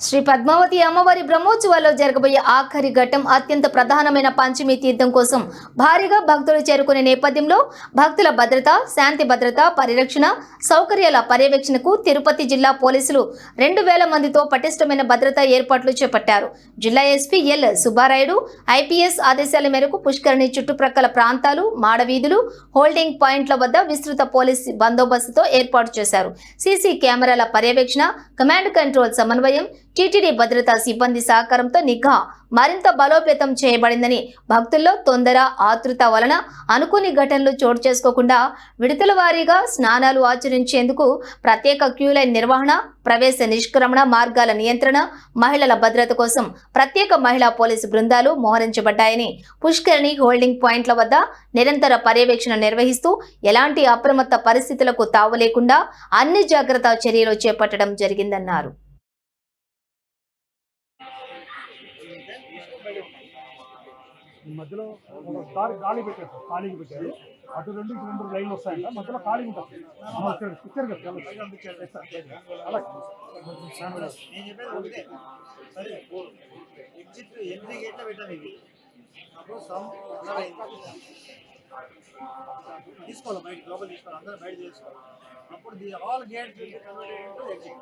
శ్రీ పద్మావతి అమ్మవారి బ్రహ్మోత్సవాల్లో జరగబోయే ఆఖరి ఘట్టం అత్యంత ప్రధానమైన పంచమి తీర్థం కోసం భారీగా భక్తులు చేరుకునే నేపథ్యంలో భక్తుల భద్రత శాంతి భద్రత పరిరక్షణ సౌకర్యాల పర్యవేక్షణకు తిరుపతి జిల్లా పోలీసులు రెండు వేల మందితో పటిష్టమైన భద్రతా ఏర్పాట్లు చేపట్టారు. జిల్లా ఎస్పీ ఎల్ సుబ్బారాయుడు ఐపీఎస్ ఆదేశాల మేరకు పుష్కరిణి చుట్టుప్రక్కల ప్రాంతాలు మాడవీధులు హోల్డింగ్ పాయింట్ల వద్ద విస్తృత పోలీస్ బందోబస్తుతో ఏర్పాటు చేశారు. సీసీ కెమెరాల పర్యవేక్షణ కమాండ్ కంట్రోల్ సమన్వయం టీటీడీ భద్రతా సిబ్బంది సహకారంతో నిఘా మరింత బలోపేతం చేయబడిందని భక్తుల్లో తొందర ఆతృత వలన అనుకోని ఘటనలు చోటు చేసుకోకుండా విడతల వారీగా స్నానాలు ఆచరించేందుకు ప్రత్యేక క్యూలైన్ నిర్వహణ ప్రవేశ నిష్క్రమణ మార్గాల నియంత్రణ మహిళల భద్రత కోసం ప్రత్యేక మహిళా పోలీసు బృందాలు మోహరించబడ్డాయని పుష్కరిణి హోల్డింగ్ పాయింట్ల వద్ద నిరంతర పర్యవేక్షణ నిర్వహిస్తూ ఎలాంటి అప్రమత్త పరిస్థితులకు తావు లేకుండా అన్ని జాగ్రత్త చర్యలు చేపట్టడం జరిగిందన్నారు. మధ్యలో ఒక దారి ఖాళీ పెట్టారు సార్ ఖాళీకి పెట్టారు అటు రెండు ఇటు రెండు లైన్లు వస్తాయంట. మధ్యలో ఖాళీ ఉంటుంది. ఇచ్చారు కదా. అలా నేను చెప్పేది ఒకటే సరే. ఎగ్జిట్ ఎంట్రీ గేట్లో పెట్టాను ఇది అప్పుడు సమ్ అలా. అయింది. తీసుకోవాలి బయట లోపల తీసుకోవాలి. అందరూ బయట తీసుకోవాలి. అప్పుడు ది ఆల్ గేట్ ఎగ్జిట్